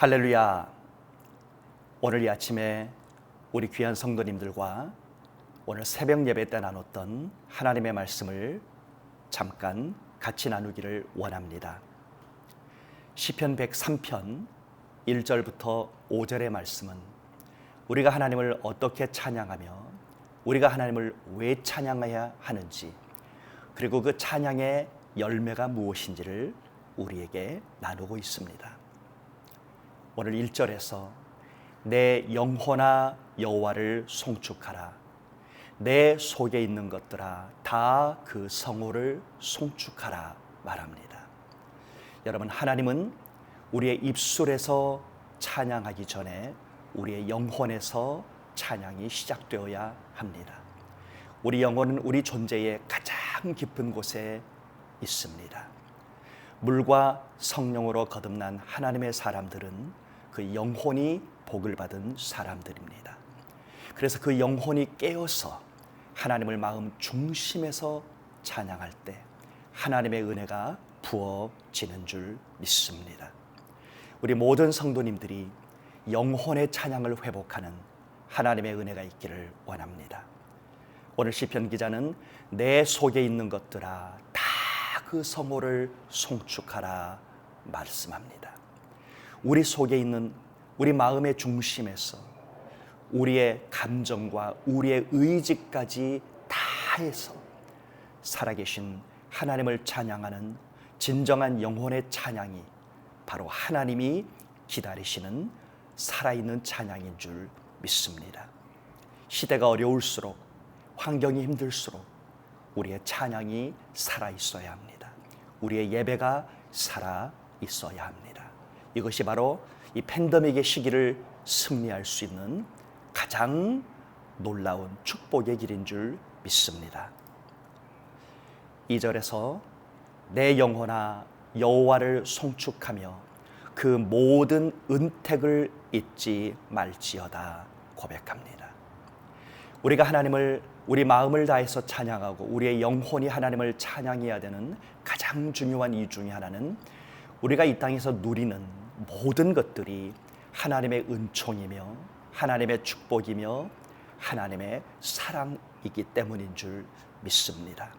할렐루야. 오늘 이 아침에 우리 귀한 성도님들과 오늘 새벽 예배 때 나눴던 하나님의 말씀을 잠깐 같이 나누기를 원합니다. 시편 103편 1절부터 5절의 말씀은 우리가 하나님을 어떻게 찬양하며 우리가 하나님을 왜 찬양해야 하는지 그리고 그 찬양의 열매가 무엇인지를 우리에게 나누고 있습니다. 오늘 1절에서 내 영혼아 여호와를 송축하라 내 속에 있는 것들아 다 그 성호를 송축하라 말합니다. 여러분 하나님은 우리의 입술에서 찬양하기 전에 우리의 영혼에서 찬양이 시작되어야 합니다. 우리 영혼은 우리 존재의 가장 깊은 곳에 있습니다. 물과 성령으로 거듭난 하나님의 사람들은 그 영혼이 복을 받은 사람들입니다. 그래서 그 영혼이 깨어서 하나님을 마음 중심에서 찬양할 때 하나님의 은혜가 부어지는 줄 믿습니다. 우리 모든 성도님들이 영혼의 찬양을 회복하는 하나님의 은혜가 있기를 원합니다. 오늘 시편 기자는 내 속에 있는 것들아 다 그 성호를 송축하라 말씀합니다. 우리 속에 있는 우리 마음의 중심에서 우리의 감정과 우리의 의지까지 다 해서 살아계신 하나님을 찬양하는 진정한 영혼의 찬양이 바로 하나님이 기다리시는 살아있는 찬양인 줄 믿습니다. 시대가 어려울수록 환경이 힘들수록 우리의 찬양이 살아 있어야 합니다. 우리의 예배가 살아 있어야 합니다. 이것이 바로 이 팬데믹의 시기를 승리할 수 있는 가장 놀라운 축복의 길인 줄 믿습니다. 2절에서 내 영혼아 여호와를 송축하며 그 모든 은택을 잊지 말지어다 고백합니다. 우리가 하나님을 우리 마음을 다해서 찬양하고 우리의 영혼이 하나님을 찬양해야 되는 가장 중요한 이유 중에 하나는 우리가 이 땅에서 누리는 모든 것들이 하나님의 은총이며 하나님의 축복이며 하나님의 사랑이기 때문인 줄 믿습니다.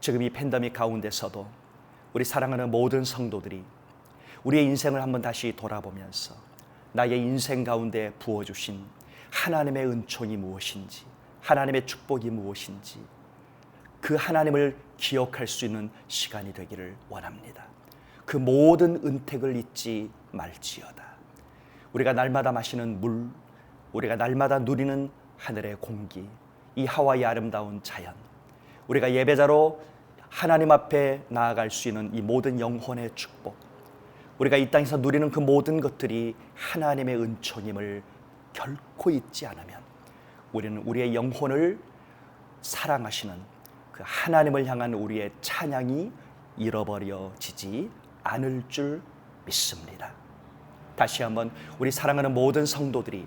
지금 이 팬데믹 가운데서도 우리 사랑하는 모든 성도들이 우리의 인생을 한번 다시 돌아보면서 나의 인생 가운데 부어주신 하나님의 은총이 무엇인지, 하나님의 축복이 무엇인지, 그 하나님을 기억할 수 있는 시간이 되기를 원합니다. 그 모든 은택을 잊지 말지어다. 우리가 날마다 마시는 물, 우리가 날마다 누리는 하늘의 공기, 이 하와이 아름다운 자연, 우리가 예배자로 하나님 앞에 나아갈 수 있는 이 모든 영혼의 축복, 우리가 이 땅에서 누리는 그 모든 것들이 하나님의 은총임을 결코 잊지 않으면 우리는 우리의 영혼을 사랑하시는 그 하나님을 향한 우리의 찬양이 잃어버려지지 않을 줄 믿습니다. 다시 한번 우리 사랑하는 모든 성도들이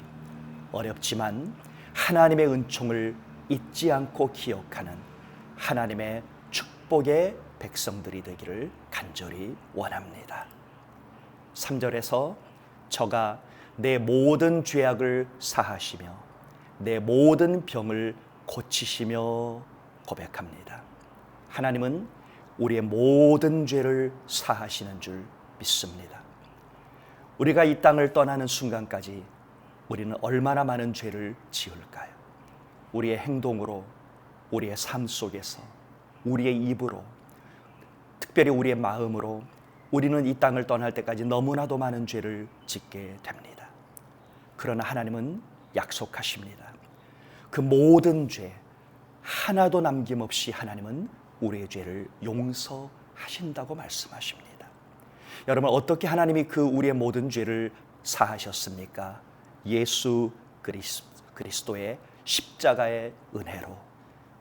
어렵지만 하나님의 은총을 잊지 않고 기억하는 하나님의 축복의 백성들이 되기를 간절히 원합니다. 3절에서 저가 내 모든 죄악을 사하시며 내 모든 병을 고치시며 고백합니다. 하나님은 우리의 모든 죄를 사하시는 줄 믿습니다. 우리가 이 땅을 떠나는 순간까지 우리는 얼마나 많은 죄를 지을까요? 우리의 행동으로, 우리의 삶 속에서, 우리의 입으로, 특별히 우리의 마음으로 우리는 이 땅을 떠날 때까지 너무나도 많은 죄를 짓게 됩니다. 그러나 하나님은 약속하십니다. 그 모든 죄 하나도 남김없이 하나님은 우리의 죄를 용서하신다고 말씀하십니다. 여러분 어떻게 하나님이 그 우리의 모든 죄를 사하셨습니까? 예수 그리스도의 십자가의 은혜로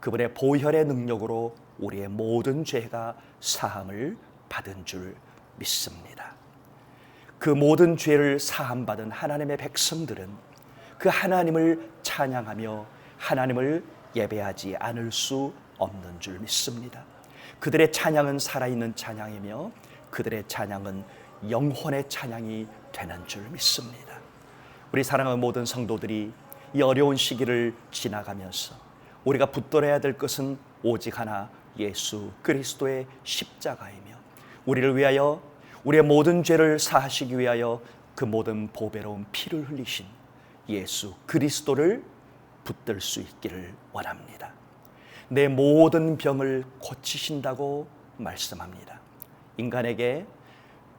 그분의 보혈의 능력으로 우리의 모든 죄가 사함을 받은 줄 믿습니다. 그 모든 죄를 사함 받은 하나님의 백성들은 그 하나님을 찬양하며 하나님을 예배하지 않을 수 없는 줄 믿습니다. 그들의 찬양은 살아있는 찬양이며 그들의 찬양은 영혼의 찬양이 되는 줄 믿습니다. 우리 사랑하는 모든 성도들이 이 어려운 시기를 지나가면서 우리가 붙들어야 될 것은 오직 하나 예수 그리스도의 십자가이며 우리를 위하여 우리의 모든 죄를 사하시기 위하여 그 모든 보배로운 피를 흘리신 예수 그리스도를 붙들 수 있기를 원합니다. 내 모든 병을 고치신다고 말씀합니다. 인간에게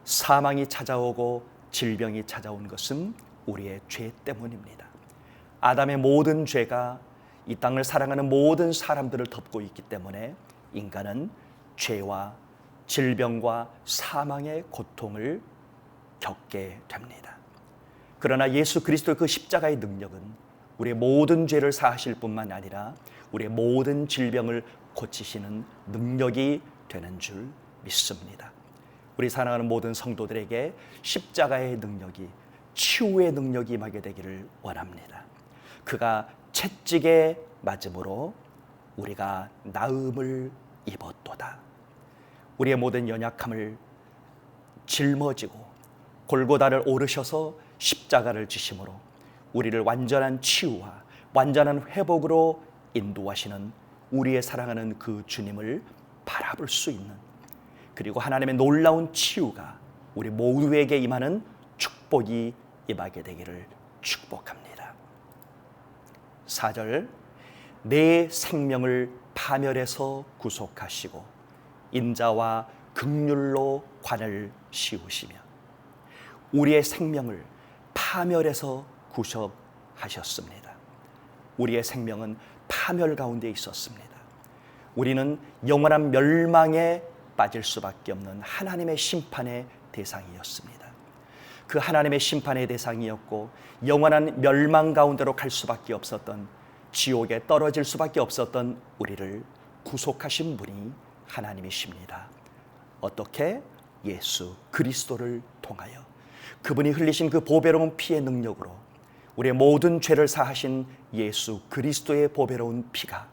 사망이 찾아오고 질병이 찾아온 것은 우리의 죄 때문입니다. 아담의 모든 죄가 이 땅을 사랑하는 모든 사람들을 덮고 있기 때문에 인간은 죄와 질병과 사망의 고통을 겪게 됩니다. 그러나 예수 그리스도의 그 십자가의 능력은 우리의 모든 죄를 사하실 뿐만 아니라 우리의 모든 질병을 고치시는 능력이 되는 줄 믿습니다. 우리 사랑하는 모든 성도들에게 십자가의 능력이 치유의 능력이 임하게 되기를 원합니다. 그가 채찍에 맞음으로 우리가 나음을 입었도다. 우리의 모든 연약함을 짊어지고 골고다를 오르셔서 십자가를 지심으로 우리를 완전한 치유와 완전한 회복으로 인도하시는 우리의 사랑하는 그 주님을 바라볼 수 있는 그리고 하나님의 놀라운 치유가 우리 모두에게 임하는 축복이 임하게 되기를 축복합니다. 4절 내 생명을 파멸해서 구속하시고 인자와 극률로 관을 씌우시며 우리의 생명을 파멸해서 구속하셨습니다. 우리의 생명은 파멸 가운데 있었습니다. 우리는 영원한 멸망에 빠질 수밖에 없는 하나님의 심판의 대상이었습니다. 그 하나님의 심판의 대상이었고 영원한 멸망 가운데로 갈 수밖에 없었던 지옥에 떨어질 수밖에 없었던 우리를 구속하신 분이 하나님이십니다. 어떻게 예수 그리스도를 통하여 그분이 흘리신 그 보배로운 피의 능력으로 우리의 모든 죄를 사하신 예수 그리스도의 보배로운 피가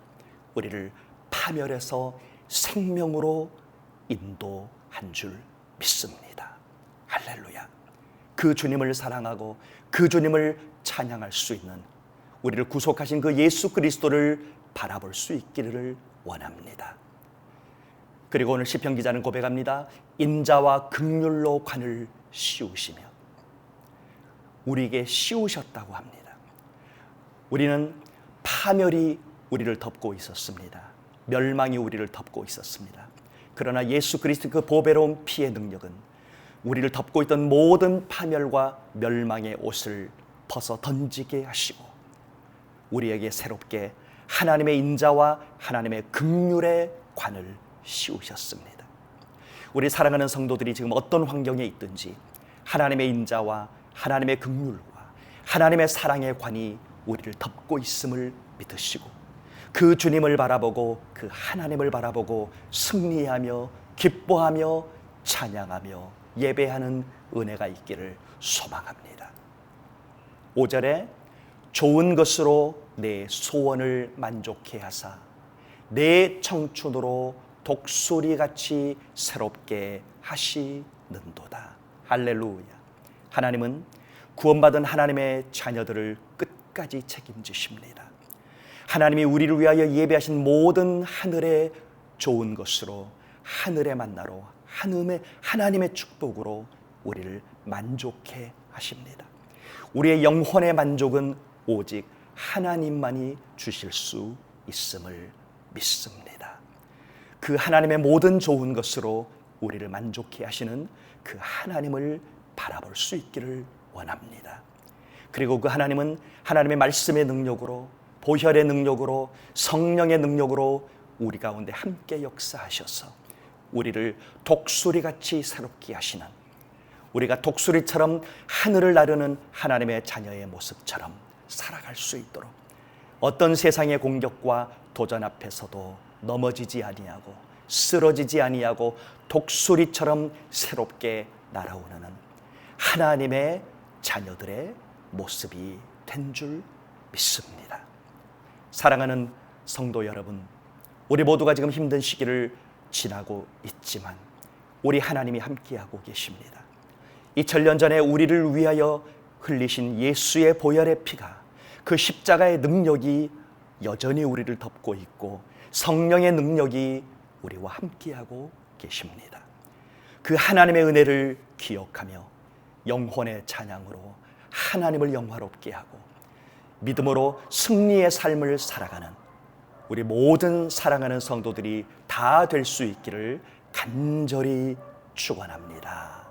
우리를 파멸해서 생명으로 인도한 줄 믿습니다. 할렐루야. 그 주님을 사랑하고 그 주님을 찬양할 수 있는 우리를 구속하신 그 예수 그리스도를 바라볼 수 있기를 원합니다. 그리고 오늘 시편 기자는 고백합니다. 인자와 극률로 관을 씌우시며 우리에게 씌우셨다고 합니다. 우리는 파멸이 우리를 덮고 있었습니다. 멸망이 우리를 덮고 있었습니다. 그러나 예수 그리스도 그 보배로운 피의 능력은 우리를 덮고 있던 모든 파멸과 멸망의 옷을 벗어 던지게 하시고 우리에게 새롭게 하나님의 인자와 하나님의 극률의 관을 씌우셨습니다. 우리 사랑하는 성도들이 지금 어떤 환경에 있든지 하나님의 인자와 하나님의 극률과 하나님의 사랑의 관이 우리를 덮고 있음을 믿으시고 그 주님을 바라보고 그 하나님을 바라보고 승리하며 기뻐하며 찬양하며 예배하는 은혜가 있기를 소망합니다. 5절에 좋은 것으로 내 소원을 만족해 하사 내 청춘으로 독수리 같이 새롭게 하시는도다. 할렐루야. 하나님은 구원받은 하나님의 자녀들을 끝까지 책임지십니다. 하나님이 우리를 위하여 예배하신 모든 하늘의 좋은 것으로 하늘의 만나로 하늘의 하나님의 축복으로 우리를 만족해 하십니다. 우리의 영혼의 만족은 오직 하나님만이 주실 수 있음을 믿습니다. 그 하나님의 모든 좋은 것으로 우리를 만족해 하시는 그 하나님을 바라볼 수 있기를 원합니다. 그리고 그 하나님은 하나님의 말씀의 능력으로 보혈의 능력으로 성령의 능력으로 우리 가운데 함께 역사하셔서 우리를 독수리 같이 새롭게 하시는 우리가 독수리처럼 하늘을 나르는 하나님의 자녀의 모습처럼 살아갈 수 있도록 어떤 세상의 공격과 도전 앞에서도 넘어지지 아니하고 쓰러지지 아니하고 독수리처럼 새롭게 날아오는 하나님의 자녀들의 모습이 된 줄 믿습니다. 사랑하는 성도 여러분, 우리 모두가 지금 힘든 시기를 지나고 있지만 우리 하나님이 함께하고 계십니다. 2000년 전에 우리를 위하여 흘리신 예수의 보혈의 피가 그 십자가의 능력이 여전히 우리를 덮고 있고 성령의 능력이 우리와 함께하고 계십니다. 그 하나님의 은혜를 기억하며 영혼의 찬양으로 하나님을 영화롭게 하고 믿음으로 승리의 삶을 살아가는 우리 모든 사랑하는 성도들이 다 될 수 있기를 간절히 축원합니다.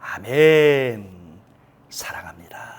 아멘. 사랑합니다.